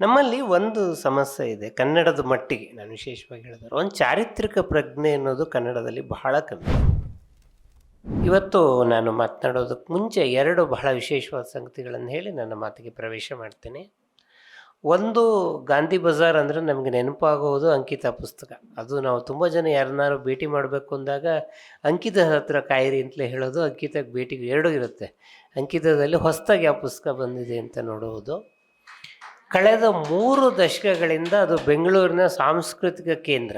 ನಮ್ಮಲ್ಲಿ ಒಂದು ಸಮಸ್ಯೆ ಇದೆ. ಕನ್ನಡದ ಮಟ್ಟಿಗೆ ನಾನು ವಿಶೇಷವಾಗಿ ಹೇಳಿದ್ರೆ. ಒಂದು ಚಾರಿತ್ರಿಕ ಪ್ರಜ್ಞೆ ಅನ್ನೋದು ಕನ್ನಡದಲ್ಲಿ ಬಹಳ ಕಮ್ಮಿ. ಇವತ್ತು ನಾನು ಮಾತನಾಡೋದಕ್ಕೆ ಮುಂಚೆ ಎರಡು ಬಹಳ ವಿಶೇಷವಾದ ಸಂಗತಿಗಳನ್ನು ಹೇಳಿ ನನ್ನ ಮಾತಿಗೆ ಪ್ರವೇಶ ಮಾಡ್ತೇನೆ. ಒಂದು ಗಾಂಧಿ ಬಜಾರ್ ಅಂದರೆ ನಮಗೆ ನೆನಪಾಗೋದು ಅಂಕಿತ ಪುಸ್ತಕ. ಅದು ನಾವು ತುಂಬ ಜನ ಯಾರನ್ನಾರು ಭೇಟಿ ಮಾಡಬೇಕು ಅಂದಾಗ ಅಂಕಿತ ಹತ್ರ ಕಾಯಿರಿ ಅಂತಲೇ ಹೇಳೋದು ಅಂಕಿತಕ್ಕೆ ಭೇಟಿಗೆ ಎರಡೂ ಇರುತ್ತೆ. ಅಂಕಿತದಲ್ಲಿ ಹೊಸದಾಗಿ ಆ ಪುಸ್ತಕ ಬಂದಿದೆ ಅಂತ ನೋಡುವುದು ಕಳೆದ ಮೂರು ದಶಕಗಳಿಂದ ಅದು ಬೆಂಗಳೂರಿನ ಸಾಂಸ್ಕೃತಿಕ ಕೇಂದ್ರ.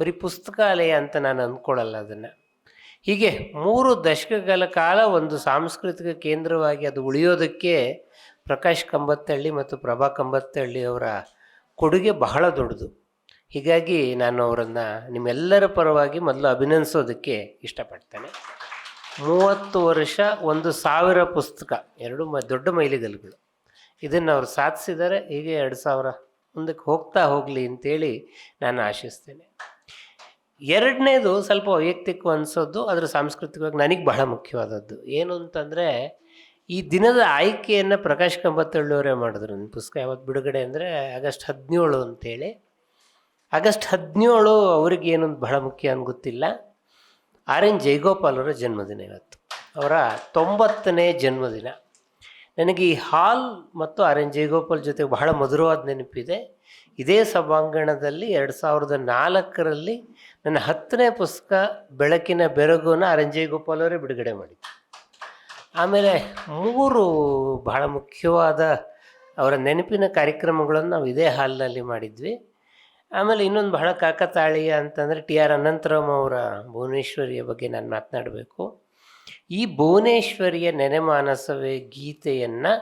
ಬರೀ ಪುಸ್ತಕಾಲಯ ಅಂತ ನಾನು ಅಂದ್ಕೊಳ್ಳಲ್ಲ ಅದನ್ನು. ಹೀಗೆ ಮೂರು ದಶಕಗಳ ಕಾಲ ಒಂದು ಸಾಂಸ್ಕೃತಿಕ ಕೇಂದ್ರವಾಗಿ ಅದು ಉಳಿಯೋದಕ್ಕೆ ಪ್ರಕಾಶ್ ಕಂಬತ್ತಳ್ಳಿ ಮತ್ತು ಪ್ರಭಾ ಕಂಬತ್ತಳ್ಳಿ ಅವರ ಕೊಡುಗೆ ಬಹಳ ದೊಡ್ಡದು. ಹೀಗಾಗಿ ನಾನು ಅವರನ್ನು ನಿಮ್ಮೆಲ್ಲರ ಪರವಾಗಿ ಮೊದಲು ಅಭಿನಂದಿಸೋದಕ್ಕೆ ಇಷ್ಟಪಡ್ತೇನೆ. ಮೂವತ್ತು ವರ್ಷ ಒಂದು ಸಾವಿರ ಪುಸ್ತಕ, ಎರಡು ಮ, ದೊಡ್ಡ ಮೈಲಿಗಲ್ಲುಗಳು. ಇದನ್ನು ಅವರು ಸಾಧಿಸಿದ್ದಾರೆ ಹೀಗೆ ಎರಡು ಸಾವಿರ ಮುಂದಕ್ಕೆ ಹೋಗ್ತಾ ಹೋಗಲಿ ಅಂತೇಳಿ ನಾನು ಆಶಿಸ್ತೇನೆ. ಎರಡನೇದು ಸ್ವಲ್ಪ ವೈಯಕ್ತಿಕ ಅನಿಸೋದು, ಅದರ ಸಾಂಸ್ಕೃತಿಕವಾಗಿ ನನಗೆ ಬಹಳ ಮುಖ್ಯವಾದದ್ದು. ಏನು ಅಂತಂದರೆ, ಈ ದಿನದ ಆಯ್ಕೆಯನ್ನು ಪ್ರಕಾಶ್ ಕಂಬತ್ತಳ್ಳಿಯವರೇ ಮಾಡಿದ್ರು. ನನ್ನ ಪುಸ್ತಕ ಯಾವತ್ತು ಬಿಡುಗಡೆ ಅಂದರೆ ಆಗಸ್ಟ್ ಹದಿನೇಳು ಅಂತೇಳಿ. ಆಗಸ್ಟ್ ಹದಿನೇಳು ಅವ್ರಿಗೆ ಏನು ಅಂತ ಬಹಳ ಮುಖ್ಯ ಅಂತ ಗೊತ್ತಿಲ್ಲ. ಆರ್ ಎನ್ ಜೈಗೋಪಾಲ್ ಅವರ ಜನ್ಮದಿನ ಇವತ್ತು. ಅವರ ತೊಂಬತ್ತನೇ ಜನ್ಮದಿನ. ನನಗೆ ಈ ಹಾಲ್ ಮತ್ತು ಆರ್ ಎನ್ ಜಯಗೋಪಾಲ್ ಜೊತೆ ಬಹಳ ಮಧುರವಾದ ನೆನಪಿದೆ. ಇದೇ ಸಭಾಂಗಣದಲ್ಲಿ ಎರಡು ಸಾವಿರದ ನಾಲ್ಕರಲ್ಲಿ ನನ್ನ ಹತ್ತನೇ ಪುಸ್ತಕ ಬೆಳಕಿನ ಬೆರಗುನ ಆರ್ ಎನ್ ಜಯಗೋಪಾಲ್ ಅವರೇ ಬಿಡುಗಡೆ ಮಾಡಿದ್ದು ಆಮೇಲೆ ಮೂರು ಬಹಳ ಮುಖ್ಯವಾದ ಅವರ ನೆನಪಿನ ಕಾರ್ಯಕ್ರಮಗಳನ್ನು ನಾವು ಇದೇ ಹಾಲ್ನಲ್ಲಿ ಮಾಡಿದ್ವಿ. ಆಮೇಲೆ ಇನ್ನೊಂದು ಬಹಳ ಕಾಕತಾಳೀಯ ಅಂತಂದರೆ ಟಿ ಆರ್ ಅನಂತರಾಮ್ ಅವರ ಭುವನೇಶ್ವರಿಯ ಬಗ್ಗೆ ನಾನು ಮಾತನಾಡಬೇಕು. ಈ ಭುವನೇಶ್ವರಿಯ ನೆನೆಮಾನಸವೇ ಗೀತೆಯನ್ನು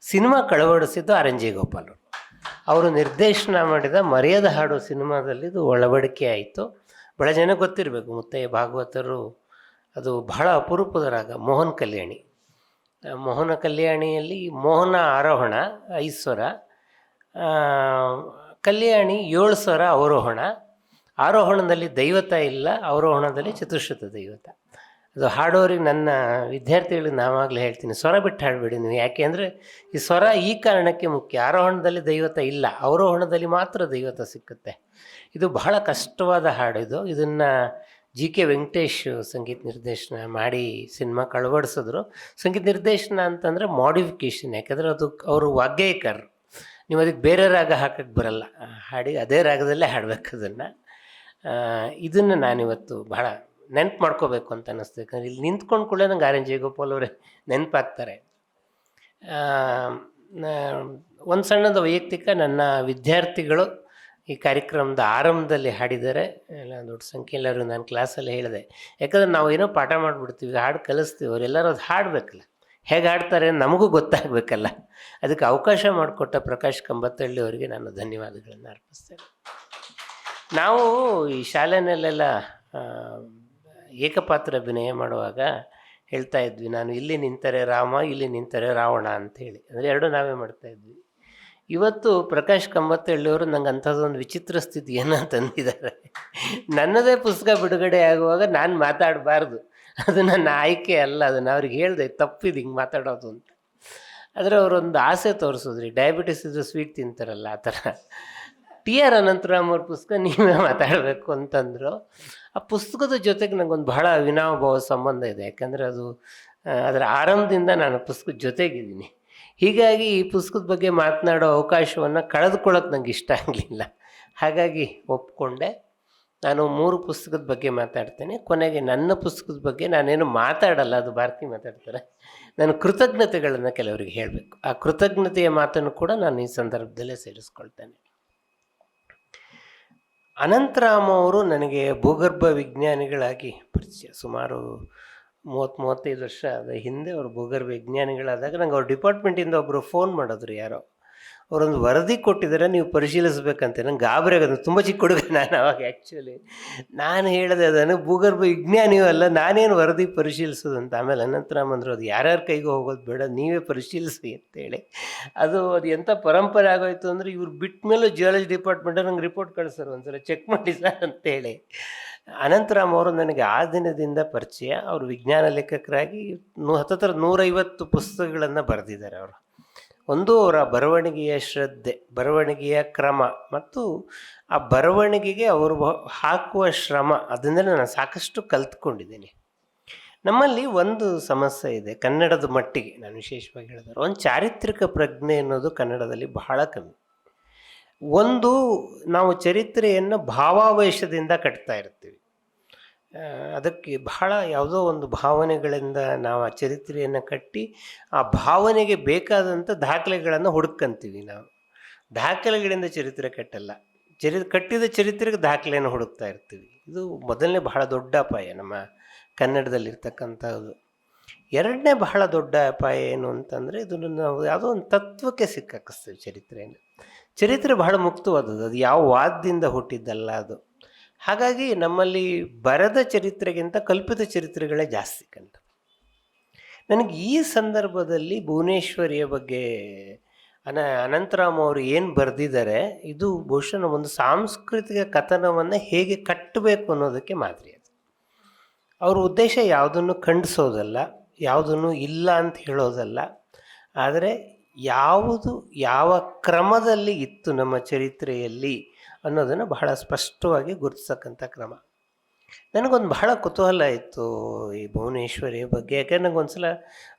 ಸಿನಿಮಾ ಕಳವಡಿಸಿದ್ದು ಆರ್ ಎನ್ ಜಯಗೋಪಾಲ್ ಅವರು. ಅವರು ನಿರ್ದೇಶನ ಮಾಡಿದ ಮರ್ಯಾದ ಹಾಡು ಸಿನಿಮಾದಲ್ಲಿ ಇದು ಒಳಬಡಿಕೆ ಆಯಿತು. ಬಹಳ ಜನ ಗೊತ್ತಿರಬೇಕು, ಮುತ್ತಯ್ಯ ಭಾಗವತರು ಅದು ಬಹಳ ಅಪರೂಪದ ರಾಗ ಮೋಹನ್ ಕಲ್ಯಾಣಿ. ಮೋಹನ ಕಲ್ಯಾಣಿಯಲ್ಲಿ ಮೋಹನ ಆರೋಹಣ ಐದು ಕಲ್ಯಾಣಿ ಏಳು ಸ್ವರ ಅವರೋಹಣ ಆರೋಹಣದಲ್ಲಿ ದೈವತ ಇಲ್ಲ ಅವರೋಹಣದಲ್ಲಿ ಚತುಶ್ರುತ ದೈವತ. ಅದು ಹಾಡೋರಿಗೆ ನನ್ನ ವಿದ್ಯಾರ್ಥಿಗಳಿಗೆ ನಾವಾಗಲೇ ಹೇಳ್ತೀನಿ, ಸ್ವರ ಬಿಟ್ಟು ಹಾಡಬೇಡಿ ನೀವು. ಯಾಕೆ ಅಂದರೆ ಈ ಸ್ವರ ಈ ಕಾರಣಕ್ಕೆ ಮುಖ್ಯ. ಆರೋಹಣದಲ್ಲಿ ದೈವತ ಇಲ್ಲ, ಅವರೋಹಣದಲ್ಲಿ ಮಾತ್ರ ದೈವತ ಸಿಕ್ಕುತ್ತೆ. ಇದು ಬಹಳ ಕಷ್ಟವಾದ ಹಾಡು ಇದು. ಇದನ್ನು ಜಿ ಕೆ ವೆಂಕಟೇಶ್ ಸಂಗೀತ ನಿರ್ದೇಶನ ಮಾಡಿ ಸಿನಿಮಾ ಕಳವಡಿಸಿದ್ರು. ಸಂಗೀತ ನಿರ್ದೇಶನ ಅಂತಂದರೆ ಮಾಡಿಫಿಕೇಷನ್ ಯಾಕಂದರೆ ಅದು ಅವರು ವಾಗ್ಗೇಯಕರು. ನೀವು ಅದಕ್ಕೆ ಬೇರೆ ರಾಗ ಹಾಕಕ್ಕೆ ಬರಲ್ಲ. ಹಾಡಿ ಅದೇ ರಾಗದಲ್ಲೇ ಹಾಡ್ಬೇಕು ಅದನ್ನು. ಇದನ್ನು ನಾನಿವತ್ತು ಬಹಳ ನೆನ್ಪು ಮಾಡ್ಕೋಬೇಕು ಅಂತ ಅನ್ನಿಸ್ತು ಯಾಕಂದರೆ ಇಲ್ಲಿ ನಿಂತ್ಕೊಂಡು ಕೂಡ ನಂಗೆ ಆರ್ ಎನ್ ಜಯಗೋಪಾಲ್ ಅವರೇ ನೆನಪಾಗ್ತಾರೆ. ಒಂದು ಸಣ್ಣದ ವೈಯಕ್ತಿಕ ನನ್ನ ವಿದ್ಯಾರ್ಥಿಗಳು ಈ ಕಾರ್ಯಕ್ರಮದ ಆರಂಭದಲ್ಲಿ ಹಾಡಿದ್ದಾರೆ. ಎಲ್ಲ ದೊಡ್ಡ ಸಂಖ್ಯೆ ಎಲ್ಲರೂ ನಾನು ಕ್ಲಾಸಲ್ಲಿ ಹೇಳಿದೆ. ಯಾಕಂದ್ರೆ ನಾವು ಏನೋ ಪಾಠ ಮಾಡಿಬಿಡ್ತೀವಿ ಹಾಡು ಕಲಿಸ್ತೀವಿ, ಅವರೆಲ್ಲರೂ ಅದು ಹಾಡಬೇಕಲ್ಲ. ಹೇಗೆ ಹಾಡ್ತಾರೆ ನಮಗೂ ಗೊತ್ತಾಗಬೇಕಲ್ಲ. ಅದಕ್ಕೆ ಅವಕಾಶ ಮಾಡಿಕೊಟ್ಟ ಪ್ರಕಾಶ್ ಕಂಬತ್ತಳ್ಳಿ ಅವರಿಗೆ ನಾನು ಧನ್ಯವಾದಗಳನ್ನು ಅರ್ಪಿಸ್ತೇನೆ. ನಾವು ಈ ಶಾಲೆಯಲ್ಲೆಲ್ಲ ಏಕಪಾತ್ರ ಅಭಿನಯ ಮಾಡುವಾಗ ಹೇಳ್ತಾ ಇದ್ವಿ, ನಾನು ಇಲ್ಲಿ ನಿಂತರೆ ರಾಮ, ಇಲ್ಲಿ ನಿಂತರೆ ರಾವಣ ಅಂತೇಳಿ ಅಂದರೆ ಎರಡು ನಾವೇ ಮಾಡ್ತಾ ಇದ್ವಿ. ಇವತ್ತು ಪ್ರಕಾಶ್ ಕಂಬತ್ತಳ್ಳಿಯವರು ನಂಗೆ ಅಂಥದ್ದೊಂದು ವಿಚಿತ್ರ ಸ್ಥಿತಿ ಏನ ತಂದಿದ್ದಾರೆ. ನನ್ನದೇ ಪುಸ್ತಕ ಬಿಡುಗಡೆ ಆಗುವಾಗ ನಾನು ಮಾತಾಡಬಾರ್ದು. ಅದು ನನ್ನ ಆಯ್ಕೆ ಅಲ್ಲ, ಅದನ್ನು ಅವ್ರಿಗೆ ಹೇಳಿದೆ, ತಪ್ಪಿದೆ ಹಿಂಗೆ ಮಾತಾಡೋದು ಅಂತ. ಆದರೆ ಅವರೊಂದು ಆಸೆ ತೋರಿಸಿದ್ರಿ ಡಯಾಬಿಟಿಸ್ ಇದ್ದರೆ ಸ್ವೀಟ್ ತಿಂತಾರಲ್ಲ ಆ ಥರ. ಟಿ ಆರ್ ಅನಂತರಾಮ್ ಅವ್ರ ಪುಸ್ತಕ ನೀವೇ ಮಾತಾಡಬೇಕು ಅಂತಂದರು. ಆ ಪುಸ್ತಕದ ಜೊತೆಗೆ ನನಗೊಂದು ಬಹಳ ಅವಿನಾಭಾವ ಸಂಬಂಧ ಇದೆ. ಯಾಕಂದರೆ ಅದು ಅದರ ಆರಂಭದಿಂದ ನಾನು ಪುಸ್ತಕದ ಜೊತೆಗಿದ್ದೀನಿ. ಹೀಗಾಗಿ ಈ ಪುಸ್ತಕದ ಬಗ್ಗೆ ಮಾತನಾಡೋ ಅವಕಾಶವನ್ನು ಕಳೆದುಕೊಳ್ಳೋಕೆ ನನಗೆ ಇಷ್ಟ ಆಗಲಿಲ್ಲ. ಹಾಗಾಗಿ ಒಪ್ಕೊಂಡೆ. ನಾನು ಮೂರು ಪುಸ್ತಕದ ಬಗ್ಗೆ ಮಾತಾಡ್ತೇನೆ. ಕೊನೆಗೆ ನನ್ನ ಪುಸ್ತಕದ ಬಗ್ಗೆ ನಾನೇನು ಮಾತಾಡಲ್ಲ, ಅದು ಭಾರತಿ ಮಾತಾಡ್ತಾರೆ. ನಾನು ಕೃತಜ್ಞತೆಗಳನ್ನು ಕೆಲವರಿಗೆ ಹೇಳಬೇಕು. ಆ ಕೃತಜ್ಞತೆಯ ಮಾತನ್ನು ಕೂಡ ನಾನು ಈ ಸಂದರ್ಭದಲ್ಲೇ ಸೇರಿಸ್ಕೊಳ್ತೇನೆ. ಅನಂತರಾಮ ಅವರು ನನಗೆ ಭೂಗರ್ಭ ವಿಜ್ಞಾನಿಗಳಾಗಿ ಪರಿಚಯ. ಸುಮಾರು ಮೂವತ್ತು ಮೂವತ್ತೈದು ವರ್ಷ ಅದ ಹಿಂದೆ ಅವರು ಭೂಗರ್ಭ ವಿಜ್ಞಾನಿಗಳಾದಾಗ ನಂಗೆ ಅವ್ರ ಡಿಪಾರ್ಟ್ಮೆಂಟಿಂದ ಒಬ್ಬರು ಫೋನ್ ಮಾಡಿದ್ರು ಯಾರೋ. ಅವರೊಂದು ವರದಿ ಕೊಟ್ಟಿದ್ದಾರೆ, ನೀವು ಪರಿಶೀಲಿಸ್ಬೇಕಂತೆ. ನಂಗೆ ಗಾಬರಿ ಆಗೋದು ತುಂಬ ಚಿಕ್ಕ ಹುಡುಗ ನಾನು ಅವಾಗ ಆ್ಯಕ್ಚುಲಿ ನಾನು ಹೇಳಿದೆ ಅದನ್ನು ಭೂಗರ್ಭ ವಿಜ್ಞಾನಿಯೂ ಅಲ್ಲ, ನಾನೇನು ವರದಿ ಪರಿಶೀಲಿಸೋದು ಅಂತ. ಆಮೇಲೆ ಅನಂತರಾಮ್ ಅಂದರು ಅದು ಯಾರ್ಯಾರ ಕೈಗೆ ಹೋಗೋದು ಬೇಡ, ನೀವೇ ಪರಿಶೀಲಿಸಿ ಅಂತೇಳಿ. ಅದು ಅದು ಎಂಥ ಪರಂಪರೆ ಆಗೋಯ್ತು ಅಂದರೆ ಇವ್ರು ಬಿಟ್ಟ ಮೇಲೂ ಜಿಯಾಲಜಿ ನಂಗೆ ರಿಪೋರ್ಟ್ ಕಳಿಸೋರು ಒಂದ್ಸಲ ಚೆಕ್ ಮಾಡಿ ಸರ್ ಅಂತೇಳಿ. ಅನಂತರಾಮ್ ಅವರು ನನಗೆ ಆ ದಿನದಿಂದ ಪರಿಚಯ, ಅವರು ವಿಜ್ಞಾನ ಲೇಖಕರಾಗಿ ಹತ್ತತ್ರ ನೂರೈವತ್ತು ಪುಸ್ತಕಗಳನ್ನು ಬರೆದಿದ್ದಾರೆ ಅವರು. ಒಂದು ಅವರ ಬರವಣಿಗೆಯ ಶ್ರದ್ಧೆ, ಬರವಣಿಗೆಯ ಕ್ರಮ ಮತ್ತು ಆ ಬರವಣಿಗೆಗೆ ಅವರು ಹಾಕುವ ಶ್ರಮ ಅದನ್ನೆಲ್ಲ ನಾನು ಸಾಕಷ್ಟು ಕಲ್ತ್ಕೊಂಡಿದ್ದೀನಿ. ನಮ್ಮಲ್ಲಿ ಒಂದು ಸಮಸ್ಯೆ ಇದೆ, ಕನ್ನಡದ ಮಟ್ಟಿಗೆ ನಾನು ವಿಶೇಷವಾಗಿ ಹೇಳಿದ್ರೆ. ಒಂದು ಚಾರಿತ್ರಿಕ ಪ್ರಜ್ಞೆ ಅನ್ನೋದು ಕನ್ನಡದಲ್ಲಿ ಬಹಳ ಕಮ್ಮಿ. ಒಂದು ನಾವು ಚರಿತ್ರೆಯನ್ನು ಭಾವಾವೇಶದಿಂದ ಕಟ್ತಾ ಇರ್ತೀವಿ. ಅದಕ್ಕೆ ಬಹಳ ಯಾವುದೋ ಒಂದು ಭಾವನೆಗಳಿಂದ ನಾವು ಆ ಚರಿತ್ರೆಯನ್ನು ಕಟ್ಟಿ ಆ ಭಾವನೆಗೆ ಬೇಕಾದಂಥ ದಾಖಲೆಗಳನ್ನು ಹುಡುಕಂತೀವಿ ನಾವು. ದಾಖಲೆಗಳಿಂದ ಚರಿತ್ರೆ ಕಟ್ಟಲ್ಲ. ಚರಿ, ಕಟ್ಟಿದ ಚರಿತ್ರೆಗೆ ದಾಖಲೆಯನ್ನು ಹುಡುಕ್ತಾ ಇರ್ತೀವಿ. ಇದು ಮೊದಲನೇ ಬಹಳ ದೊಡ್ಡ ಅಪಾಯ ನಮ್ಮ ಕನ್ನಡದಲ್ಲಿರ್ತಕ್ಕಂಥದ್ದು. ಎರಡನೇ ಬಹಳ ದೊಡ್ಡ ಅಪಾಯ ಏನು ಅಂತಂದರೆ ಇದನ್ನು ನಾವು ಯಾವುದೋ ಒಂದು ತತ್ವಕ್ಕೆ ಸಿಕ್ಕಾಕಿಸ್ತೀವಿ ಚರಿತ್ರೆಯನ್ನು. ಚರಿತ್ರೆ ಬಹಳ ಮುಕ್ತವಾದದ್ದು. ಅದು ಯಾವ ವಾದದಿಂದ ಹುಟ್ಟಿದ್ದಲ್ಲ ಅದು. ಹಾಗಾಗಿ ನಮ್ಮಲ್ಲಿ ಬರದ ಚರಿತ್ರೆಗಿಂತ ಕಲ್ಪಿತ ಚರಿತ್ರೆಗಳೇ ಜಾಸ್ತಿ ಕಂಡು ನನಗೆ ಈ ಸಂದರ್ಭದಲ್ಲಿ ಭುವನೇಶ್ವರಿಯ ಬಗ್ಗೆ ಅನ ಅನಂತರಾಮ್ ಅವರು ಏನು ಬರೆದಿದ್ದಾರೆ, ಇದು ಬಹುಶಃ ಒಂದು ಸಾಂಸ್ಕೃತಿಕ ಕಥನವನ್ನು ಹೇಗೆ ಕಟ್ಟಬೇಕು ಅನ್ನೋದಕ್ಕೆ ಮಾದರಿ ಅದು. ಅವ್ರ ಉದ್ದೇಶ ಯಾವುದನ್ನು ಖಂಡಿಸೋದಲ್ಲ, ಯಾವುದನ್ನು ಇಲ್ಲ ಅಂತ ಹೇಳೋದಲ್ಲ, ಆದರೆ ಯಾವುದು ಯಾವ ಕ್ರಮದಲ್ಲಿ ಇತ್ತು ನಮ್ಮ ಚರಿತ್ರೆಯಲ್ಲಿ ಅನ್ನೋದನ್ನು ಬಹಳ ಸ್ಪಷ್ಟವಾಗಿ ಗುರುತಿಸಕ್ಕಂಥ ಕ್ರಮ. ನನಗೊಂದು ಬಹಳ ಕುತೂಹಲ ಇತ್ತು ಈ ಭುವನೇಶ್ವರಿಯ ಬಗ್ಗೆ. ಯಾಕಂದ್ರೆ ನಂಗೆ ಸಲ